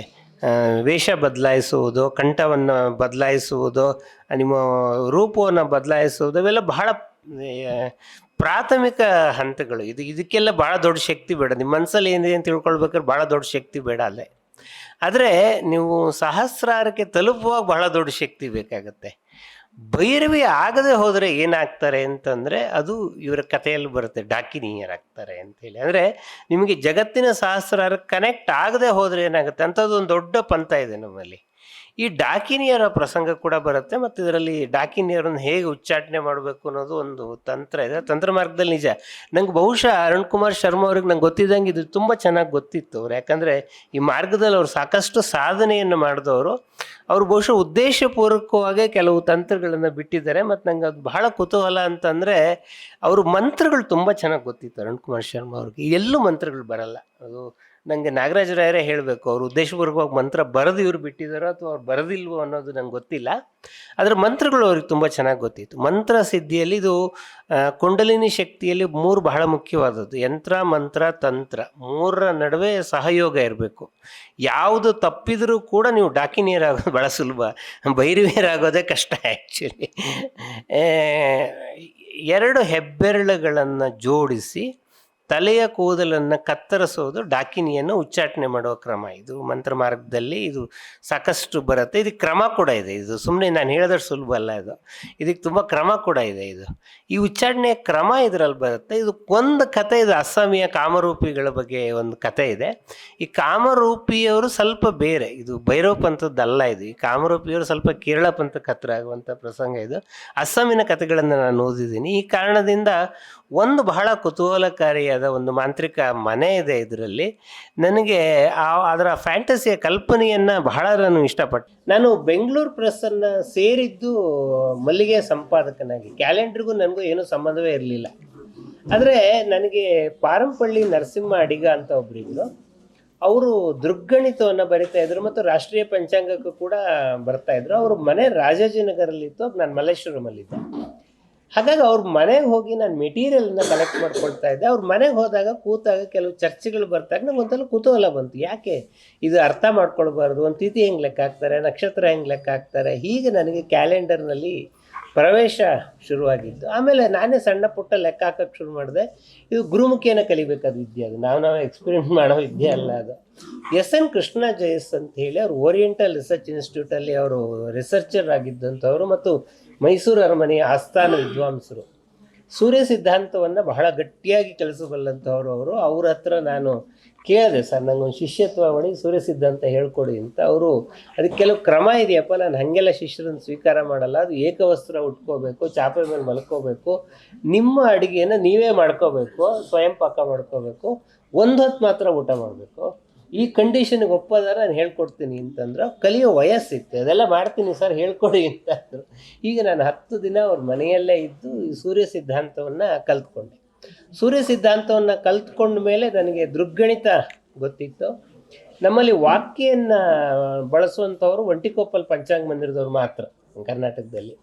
ವೇಷ ಬದಲಾಯಿಸುವುದು, ಕಂಠವನ್ನು ಬದಲಾಯಿಸುವುದು, ನಿಮ್ಮ ರೂಪವನ್ನು ಬದಲಾಯಿಸುವುದು, ಇವೆಲ್ಲ ಬಹಳ ಪ್ರಾಥಮಿಕ ಹಂತಗಳು. ಇದು, ಇದಕ್ಕೆಲ್ಲ ಭಾಳ ದೊಡ್ಡ ಶಕ್ತಿ ಬೇಡ. ನಿಮ್ಮ ಮನಸ್ಸಲ್ಲಿ ಏನಿದೆ ಅಂತ ತಿಳ್ಕೊಳ್ಬೇಕಾದ್ರೆ ಭಾಳ ದೊಡ್ಡ ಶಕ್ತಿ ಬೇಡ ಅಲ್ಲೇ. ಆದರೆ ನೀವು ಸಹಸ್ರಾರಕ್ಕೆ ತಲುಪುವಾಗ ಬಹಳ ದೊಡ್ಡ ಶಕ್ತಿ ಬೇಕಾಗುತ್ತೆ. ಭೈರವಿ ಆಗದೆ ಹೋದರೆ ಏನಾಗ್ತಾರೆ ಅಂತಂದರೆ ಅದು ಇವರ ಕಥೆಯಲ್ಲಿ ಬರುತ್ತೆ, ಡಾಕಿನಿಯರಾಗ್ತಾರೆ ಅಂತೇಳಿ ಅಂದರೆ ನಿಮಗೆ ಜಗತ್ತಿನ ಸಹಸ್ರಾರ ಕನೆಕ್ಟ್ ಆಗದೆ ಹೋದರೆ ಏನಾಗುತ್ತೆ? ಅಂಥದ್ದು ಒಂದು ದೊಡ್ಡ ಪಂಥ ಇದೆ ನಮ್ಮಲ್ಲಿ. ಈ ಡಾಕಿನಿಯರ ಪ್ರಸಂಗ ಕೂಡ ಬರುತ್ತೆ, ಮತ್ತು ಇದರಲ್ಲಿ ಡಾಕಿನಿಯರನ್ನು ಹೇಗೆ ಉಚ್ಚಾಟನೆ ಮಾಡಬೇಕು ಅನ್ನೋದು ಒಂದು ತಂತ್ರ ಇದೆ. ತಂತ್ರ ಮಾರ್ಗದಲ್ಲಿ ನಿಜ. ನಂಗೆ ಬಹುಶಃ ಅರುಣ್ ಕುಮಾರ್ ಶರ್ಮಾ ಅವ್ರಿಗೆ ನಂಗೆ ಗೊತ್ತಿದ್ದಂಗೆ ಇದು ತುಂಬ ಚೆನ್ನಾಗಿ ಗೊತ್ತಿತ್ತು ಅವ್ರು. ಯಾಕಂದರೆ ಈ ಮಾರ್ಗದಲ್ಲಿ ಅವರು ಸಾಕಷ್ಟು ಸಾಧನೆಯನ್ನು ಮಾಡಿದವರು. ಅವರು ಬಹುಶಃ ಉದ್ದೇಶಪೂರ್ವಕವಾಗಿ ಕೆಲವು ತಂತ್ರಗಳನ್ನು ಬಿಟ್ಟಿದ್ದಾರೆ, ಮತ್ತು ನಂಗೆ ಅದು ಬಹಳ ಕುತೂಹಲ ಅಂತಂದರೆ ಅವರು ಮಂತ್ರಗಳು ತುಂಬ ಚೆನ್ನಾಗಿ ಗೊತ್ತಿತ್ತು ಅರುಣ್ ಕುಮಾರ್ ಶರ್ಮಾ ಅವ್ರಿಗೆ. ಎಲ್ಲೂ ಮಂತ್ರಗಳು ಬರಲ್ಲ. ಅದು ನನಗೆ ನಾಗರಾಜ ರಾಯರೇ ಹೇಳಬೇಕು, ಅವರು ಉದ್ದೇಶಪೂರ್ವಕವಾಗಿ ಮಂತ್ರ ಬರೆದು ಇವ್ರು ಬಿಟ್ಟಿದ್ದಾರೋ ಅಥವಾ ಅವ್ರು ಬರೆದಿಲ್ವೋ ಅನ್ನೋದು ನಂಗೆ ಗೊತ್ತಿಲ್ಲ. ಅದರ ಮಂತ್ರಗಳು ಅವ್ರಿಗೆ ತುಂಬ ಚೆನ್ನಾಗಿ ಗೊತ್ತಿತ್ತು. ಮಂತ್ರ ಸಿದ್ಧಿಯಲ್ಲಿ ಇದು ಕುಂಡಲಿನಿ ಶಕ್ತಿಯಲ್ಲಿ ಮೂರು ಬಹಳ ಮುಖ್ಯವಾದದ್ದು. ಯಂತ್ರ, ಮಂತ್ರ, ತಂತ್ರ. ಮೂರರ ನಡುವೆ ಸಹಯೋಗ ಇರಬೇಕು. ಯಾವುದು ತಪ್ಪಿದರೂ ಕೂಡ ನೀವು ಡಾಕಿನಿಯರಾಗೋದು ಭಾಳ ಸುಲಭ. ಭೈರವಿಯರಾಗೋದೇ ಕಷ್ಟ ಆ್ಯಕ್ಚುಲಿ ಎರಡು ಹೆಬ್ಬೆರಳುಗಳನ್ನು ಜೋಡಿಸಿ ತಲೆಯ ಕೂದಲನ್ನು ಕತ್ತರಿಸೋದು ಡಾಕಿನಿಯನ್ನು ಉಚ್ಚಾಟನೆ ಮಾಡುವ ಕ್ರಮ. ಇದು ಮಂತ್ರ ಮಾರ್ಗದಲ್ಲಿ ಇದು ಸಾಕಷ್ಟು ಬರುತ್ತೆ. ಇದಕ್ಕೆ ಕ್ರಮ ಕೂಡ ಇದೆ ಇದು. ಸುಮ್ಮನೆ ನಾನು ಹೇಳಿದಷ್ಟು ಸುಲಭ ಅಲ್ಲ ಇದು. ಇದಕ್ಕೆ ತುಂಬ ಕ್ರಮ ಕೂಡ ಇದೆ ಇದು. ಈ ಉಚ್ಚಾಟನೆಯ ಕ್ರಮ ಇದರಲ್ಲಿ ಬರುತ್ತೆ. ಇದು ಒಂದು ಕತೆ ಇದು ಅಸ್ಸಾಮಿಯ ಕಾಮರೂಪಿಗಳ ಬಗ್ಗೆ ಒಂದು ಕತೆ ಇದೆ. ಈ ಕಾಮರೂಪಿಯವರು ಸ್ವಲ್ಪ ಬೇರೆ. ಇದು ಭೈರವ ಪಂಥದ್ದಲ್ಲ ಇದು. ಈ ಕಾಮರೂಪಿಯವರು ಸ್ವಲ್ಪ ಕೇರಳ ಪಂಥಕ್ಕೆ ಹತ್ರ ಆಗುವಂಥ ಪ್ರಸಂಗ ಇದು. ಅಸ್ಸಾಮಿನ ಕಥೆಗಳನ್ನು ನಾನು ಓದಿದ್ದೀನಿ. ಈ ಕಾರಣದಿಂದ ಒಂದು ಬಹಳ ಕುತೂಹಲಕಾರಿಯಾದ ಒಂದು ಮಾಂತ್ರಿಕ ಮನೆ ಇದೆ ಇದರಲ್ಲಿ. ನನಗೆ ಆ ಅದರ ಫ್ಯಾಂಟಸಿಯ ಕಲ್ಪನೆಯನ್ನು ಬಹಳ ನಾನು ಇಷ್ಟಪಟ್ಟೆ. ನಾನು ಬೆಂಗಳೂರು ಪ್ರೆಸ್ಸನ್ನು ಸೇರಿದ್ದು ಮಲ್ಲಿಗೆ ಸಂಪಾದಕನಾಗಿ. ಕ್ಯಾಲೆಂಡ್ರಿಗೂ ನನಗೂ ಏನೂ ಸಂಬಂಧವೇ ಇರಲಿಲ್ಲ. ಆದರೆ ನನಗೆ ಪಾರಂಪಳ್ಳಿ ನರಸಿಂಹ ಅಡಿಗ ಅಂತ ಒಬ್ಬರಿದ್ದರು ಅವರು ದುರ್ಗಣಿತವನ್ನು ಬರಿತಾ ಇದ್ರು ಮತ್ತು ರಾಷ್ಟ್ರೀಯ ಪಂಚಾಂಗಕ್ಕೂ ಕೂಡ ಬರ್ತಾ ಇದ್ರು. ಅವ್ರ ಮನೆ ರಾಜಾಜಿನಗರಲ್ಲಿತ್ತು, ನಾನು ಮಲ್ಲೇಶ್ವರಮಲ್ಲಿದ್ದೆ. ಹಾಗಾಗಿ ಅವ್ರ ಮನೆಗೆ ಹೋಗಿ ನಾನು ಮೆಟೀರಿಯಲ್ನ ಕಲೆಕ್ಟ್ ಮಾಡ್ಕೊಳ್ತಾ ಇದ್ದೆ. ಅವ್ರ ಮನೆಗೆ ಹೋದಾಗ ಕೂತಾಗ ಕೆಲವು ಚರ್ಚೆಗಳು ಬರ್ತಾಗ ನಂಗೆ ಒಂದಲ್ಲ ಕುತೂಹಲ ಬಂತು. ಯಾಕೆ? ಇದು ಅರ್ಥ ಮಾಡ್ಕೊಳ್ಬಾರ್ದು. ಒಂದು ತಿಥಿ ಹೆಂಗೆ ಲೆಕ್ಕ ಹಾಕ್ತಾರೆ? ನಕ್ಷತ್ರ ಹೆಂಗೆ ಲೆಕ್ಕ ಹಾಕ್ತಾರೆ? ಹೀಗೆ ನನಗೆ ಕ್ಯಾಲೆಂಡರ್ನಲ್ಲಿ ಪ್ರವೇಶ ಶುರುವಾಗಿದ್ದು ಆಮೇಲೆ ನಾನೇ ಸಣ್ಣ ಪುಟ್ಟ ಲೆಕ್ಕ ಹಾಕಕ್ಕೆ ಶುರು ಮಾಡಿದೆ. ಇದು ಗುರುಮುಖಿಯನ್ನು ಕಲಿಬೇಕಾದ ವಿದ್ಯೆ ಅದು. ನಾವು ನಾವು ಎಕ್ಸ್ಪೆರಿಮೆಂಟ್ ಮಾಡೋ ವಿದ್ಯೆ ಅಲ್ಲ ಅದು. ಎಸ್ ಎನ್ ಕೃಷ್ಣ ಜಯಸ್ ಅಂತ ಹೇಳಿ ಅವರು ಓರಿಯೆಂಟಲ್ ರಿಸರ್ಚ್ ಇನ್ಸ್ಟಿಟ್ಯೂಟಲ್ಲಿ ಅವರು ರಿಸರ್ಚರ್ ಆಗಿದ್ದಂಥವ್ರು ಮತ್ತು ಮೈಸೂರು ಅರಮನೆಯ ಆಸ್ಥಾನ ವಿದ್ವಾಂಸರು. ಸೂರ್ಯ ಸಿದ್ಧಾಂತವನ್ನು ಬಹಳ ಗಟ್ಟಿಯಾಗಿ ಕಲಿಸಬಲ್ಲಂಥವ್ರು ಅವರು. ಅವ್ರ ಹತ್ರ ನಾನು ಕೇಳಿದೆ, ಸರ್ ನನಗೊಂದು ಶಿಷ್ಯತ್ವ ಮಾಡಿ ಸೂರ್ಯ ಸಿದ್ಧಾಂತ ಹೇಳ್ಕೊಡಿ ಅಂತ. ಅವರು ಅದಕ್ಕೆ ಕೆಲವು ಕ್ರಮ ಇದೆಯಪ್ಪ, ನಾನು ಹಾಗೆಲ್ಲ ಶಿಷ್ಯರನ್ನು ಸ್ವೀಕಾರ ಮಾಡಲ್ಲ. ಅದು ಏಕವಸ್ತ್ರ ಉಟ್ಕೋಬೇಕು, ಚಾಪೆ ಮೇಲೆ ಮಲ್ಕೋಬೇಕು. ನಿಮ್ಮ ಅಡುಗೆಯನ್ನು ನೀವೇ ಮಾಡ್ಕೋಬೇಕು ಸ್ವಯಂ ಪಾಕ ಮಾಡ್ಕೋಬೇಕು. ಒಂದು ಹೊತ್ತು ಮಾತ್ರ ಊಟ ಮಾಡಬೇಕು. ಈ ಕಂಡೀಷನ್ಗೆ ಒಪ್ಪದಾರ ನಾನು ಹೇಳ್ಕೊಡ್ತೀನಿ ಅಂತಂದ್ರೆ ಕಲಿಯೋ ವಯಸ್ಸಿತ್ತು. ಅದೆಲ್ಲ ಮಾಡ್ತೀನಿ ಸರ್ ಹೇಳ್ಕೊಡಿ ಅಂತ ಅಂದರು. ಈಗ ನಾನು ಹತ್ತು ದಿನ ಅವ್ರ ಮನೆಯಲ್ಲೇ ಇದ್ದು ಈ ಸೂರ್ಯ ಸಿದ್ಧಾಂತವನ್ನು ಕಲ್ತ್ಕೊಂಡೆ. ಸೂರ್ಯ ಸಿದ್ಧಾಂತವನ್ನು ಕಲ್ತ್ಕೊಂಡ ಮೇಲೆ ನನಗೆ ದೃಗ್ಗಣಿತ ಗೊತ್ತಿತ್ತು. ನಮ್ಮಲ್ಲಿ ವಾಕ್ಯನ್ನು ಬಳಸುವಂಥವ್ರು ಒಂಟಿಕೊಪ್ಪಲ್ ಪಂಚಾಂಗ ಮಂದಿರದವ್ರು ಮಾತ್ರ ಕರ್ನಾಟಕದಲ್ಲಿ.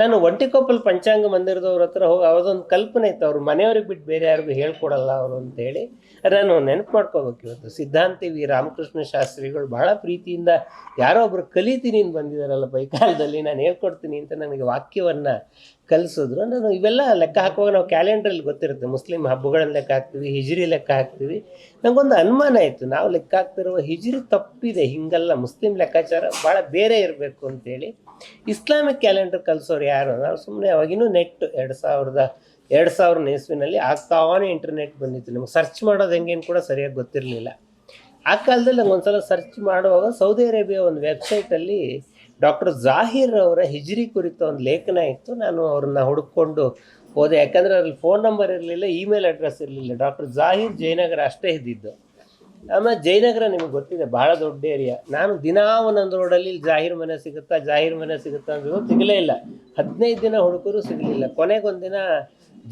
ನಾನು ಒಂಟಿಕೊಪ್ಪಲ್ ಪಂಚಾಂಗ ಮಂದಿರದವ್ರ ಹತ್ರ ಹೋಗಿ ಅವ್ರದೊಂದು ಕಲ್ಪನೆ ಇತ್ತು. ಅವ್ರ ಮನೆಯವ್ರಿಗೆ ಬಿಟ್ಟು ಬೇರೆ ಯಾರಿಗೂ ಹೇಳ್ಕೊಡಲ್ಲ ಅವರು ಅಂತೇಳಿ. ನಾನು ನೆನಪು ಮಾಡ್ಕೋಬೇಕು ಇವತ್ತು. ಸಿದ್ಧಾಂತಿ ವಿ ರಾಮಕೃಷ್ಣ ಶಾಸ್ತ್ರಿಗಳು ಬಹಳ ಪ್ರೀತಿಯಿಂದ ಯಾರೋ ಒಬ್ರು ಕಲಿತೀನಿ ಬಂದಿದ್ದಾರಲ್ಲ ಬೈಕಾಲದಲ್ಲಿ ನಾನು ಹೇಳ್ಕೊಡ್ತೀನಿ ಅಂತ ನನಗೆ ವಾಕ್ಯವನ್ನು ಕಲಿಸಿದ್ರು. ನಾನು ಇವೆಲ್ಲ ಲೆಕ್ಕ ಹಾಕುವಾಗ ನಾವು ಕ್ಯಾಲೆಂಡ್ರಲ್ಲಿ ಗೊತ್ತಿರುತ್ತೆ. ಮುಸ್ಲಿಂ ಹಬ್ಬಗಳನ್ನು ಲೆಕ್ಕ ಹಾಕ್ತೀವಿ, ಹಿಜ್ರಿ ಲೆಕ್ಕ ಹಾಕ್ತೀವಿ. ನನಗೊಂದು ಅನುಮಾನ ಆಯಿತು. ನಾವು ಲೆಕ್ಕ ಹಾಕ್ತಿರುವ ಹಿಜ್ರಿ ತಪ್ಪಿದೆ. ಹಿಂಗಲ್ಲ. ಮುಸ್ಲಿಂ ಲೆಕ್ಕಾಚಾರ ಭಾಳ ಬೇರೆ ಇರಬೇಕು ಅಂತೇಳಿ. ಇಸ್ಲಾಮಿಕ್ ಕ್ಯಾಲೆಂಡರ್ ಕಲಿಸೋರು ಯಾರು? ನಾವು ಸುಮ್ಮನೆ ಅವಾಗಿನೂ ನೆಟ್ ಎರಡು ಸಾವಿರದ, ಎರಡು ಸಾವಿರ ಇಸ್ವಿನಲ್ಲಿ ಆಗ್ತಾವಾನೇ ಇಂಟರ್ನೆಟ್ ಬಂದಿತ್ತು. ನಮಗೆ ಸರ್ಚ್ ಮಾಡೋದು ಹೆಂಗೇನು ಕೂಡ ಸರಿಯಾಗಿ ಗೊತ್ತಿರಲಿಲ್ಲ. ಆ ಕಾಲದಲ್ಲಿ ನಂಗೆ ಒಂದ್ಸಲ ಸರ್ಚ್ ಮಾಡುವಾಗ ಸೌದಿ ಅರೇಬಿಯಾ ಒಂದು ವೆಬ್ಸೈಟಲ್ಲಿ ಡಾಕ್ಟರ್ ಜಾಹೀರ್ ಅವರ ಹಿಜ್ರಿ ಕುರಿತ ಒಂದು ಲೇಖನ ಇತ್ತು. ನಾನು ಅವ್ರನ್ನ ಹುಡುಕೊಂಡು ಹೋದೆ. ಯಾಕಂದರೆ ಅದ್ರಲ್ಲಿ ಫೋನ್ ನಂಬರ್ ಇರಲಿಲ್ಲ ಇಮೇಲ್ ಅಡ್ರೆಸ್ ಇರಲಿಲ್ಲ. ಡಾಕ್ಟರ್ ಜಾಹೀರ್ ಜಯನಗರ ಅಷ್ಟೇ ಇದ್ದಿದ್ದು. ಆಮೇಲೆ ಜಯನಗರ ನಿಮಗೆ ಗೊತ್ತಿದೆ ಭಾಳ ದೊಡ್ಡ ಏರಿಯಾ ನಾನು ದಿನಾ ಒಂದೊಂದು ರೋಡಲ್ಲಿ ಜಾಹೀರ್ ಮನೆ ಸಿಗುತ್ತಾ, ಜಾಹೀರ್ ಮನೆ ಸಿಗುತ್ತಾ ಅಂತ ಸಿಗಲೇ ಇಲ್ಲ. ಹದಿನೈದು ದಿನ ಹುಡುಕರು ಸಿಗಲಿಲ್ಲ. ಕೊನೆಗೊಂದಿನ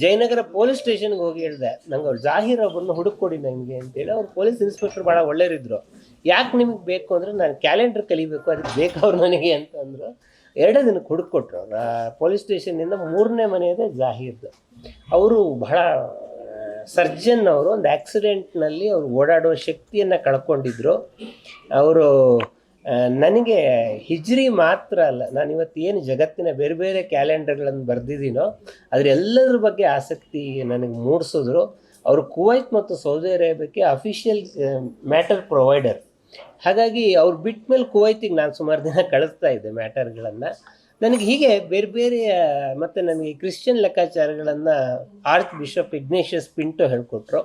ಜಯನಗರ ಪೊಲೀಸ್ ಸ್ಟೇಷನ್ಗೆ ಹೋಗಿ ಹೇಳಿದೆ, ನಂಗೆ ಅವ್ರು ಜಾಹೀರ್ ಒಬ್ಬರನ್ನ ಹುಡುಕೊಡಿ ನನಗೆ ಅಂತೇಳಿ ಅವ್ರು ಪೊಲೀಸ್ ಇನ್ಸ್ಪೆಕ್ಟರ್ ಭಾಳ ಒಳ್ಳೆಯವರಿದ್ರು. ಯಾಕೆ ನಿಮಗೆ ಬೇಕು ಅಂದರೆ ನಾನು ಕ್ಯಾಲೆಂಡರ್ ಕಲಿಬೇಕು ಅದಕ್ಕೆ ಬೇಕು ಅವ್ರು ನನಗೆ ಅಂತಂದರು ಎರಡೇ ದಿನಕ್ಕೆ ಹುಡುಕೊಟ್ರು ಅವ್ರು. ಪೊಲೀಸ್ ಸ್ಟೇಷನ್ನಿಂದ ಮೂರನೇ ಮನೆಯದೇ ಜಾಹೀರ್ದು. ಅವರು ಬಹಳ ಸರ್ಜನ್ ಅವರು, ಒಂದು ಆ್ಯಕ್ಸಿಡೆಂಟ್ನಲ್ಲಿ ಅವರು ಓಡಾಡುವ ಶಕ್ತಿಯನ್ನು ಕಳ್ಕೊಂಡಿದ್ರು. ಅವರು ನನಗೆ ಹಿಜ್ರಿ ಮಾತ್ರ ಅಲ್ಲ, ನಾನು ಇವತ್ತು ಏನು ಜಗತ್ತಿನ ಬೇರೆ ಬೇರೆ ಕ್ಯಾಲೆಂಡರ್ಗಳನ್ನು ಬರೆದಿದ್ದೀನೋ ಅದ್ರ ಎಲ್ಲದ್ರ ಬಗ್ಗೆ ಆಸಕ್ತಿ ನನಗೆ ಮೂಡಿಸಿದ್ರು. ಅವರು ಕುವೈತ್ ಮತ್ತು ಸೌದಿ ಅರೇಬಿಯಾಕ್ಕೆ ಅಫಿಷಿಯಲ್ ಮ್ಯಾಟರ್ ಪ್ರೊವೈಡರ್ ಹಾಗಾಗಿ ಅವ್ರು ಬಿಟ್ಟ ಮೇಲೆ ಕುವೈತಿಗೆ ನಾನು ಸುಮಾರು ದಿನ ಕಳಿಸ್ತಾ ಇದ್ದೆ ಮ್ಯಾಟರ್ಗಳನ್ನು ನನಗೆ ಹೀಗೆ ಬೇರೆ ಬೇರೆ ಮತ್ತು ನನಗೆ ಕ್ರಿಶ್ಚಿಯನ್ ಲೆಕ್ಕಾಚಾರಗಳನ್ನು ಆರ್ಚ್ ಬಿಷಪ್ ಇಗ್ನೇಷಿಯಸ್ ಪಿಂಟೋ ಹೇಳಿಕೊಟ್ರು.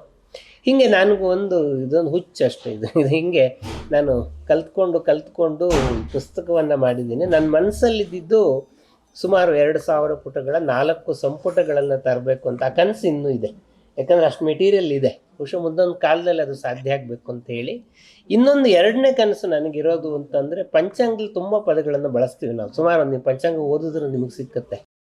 ಹೀಗೆ ನನಗೂ ಒಂದು, ಇದೊಂದು ಹುಚ್ಚು ಅಷ್ಟೇ ಇದು ಇದು ಹಿಂಗೆ ನಾನು ಕಲ್ತ್ಕೊಂಡು ಕಲ್ತ್ಕೊಂಡು ಪುಸ್ತಕವನ್ನು ಮಾಡಿದ್ದೀನಿ. ನನ್ನ ಮನಸ್ಸಲ್ಲಿದ್ದಿದ್ದು ಸುಮಾರು ಎರಡು ಸಾವಿರ ಪುಟಗಳ, ನಾಲ್ಕು ಸಂಪುಟಗಳನ್ನು ತರಬೇಕು ಅಂತ ಆ ಕನಸು ಇನ್ನೂ ಇದೆ. ಯಾಕಂದರೆ ಅಷ್ಟು ಮೆಟೀರಿಯಲ್ ಇದೆ. ಬಹುಶಃ ಮುಂದೊಂದು ಕಾಲದಲ್ಲಿ ಅದು ಸಾಧ್ಯ ಆಗಬೇಕು ಅಂತ ಹೇಳಿ. ಇನ್ನೊಂದು ಎರಡನೇ ಕನಸು ನನಗಿರೋದು ಅಂತಂದರೆ, ಪಂಚಾಂಗದಲ್ಲಿ ತುಂಬ ಪದಗಳನ್ನು ಬಳಸ್ತೀವಿ ನಾವು. ಸುಮಾರು ಒಂದು ಪಂಚಾಂಗ ಓದಿದ್ರೆ ನಿಮಗೆ ಸಿಕ್ಕತ್ತೆ.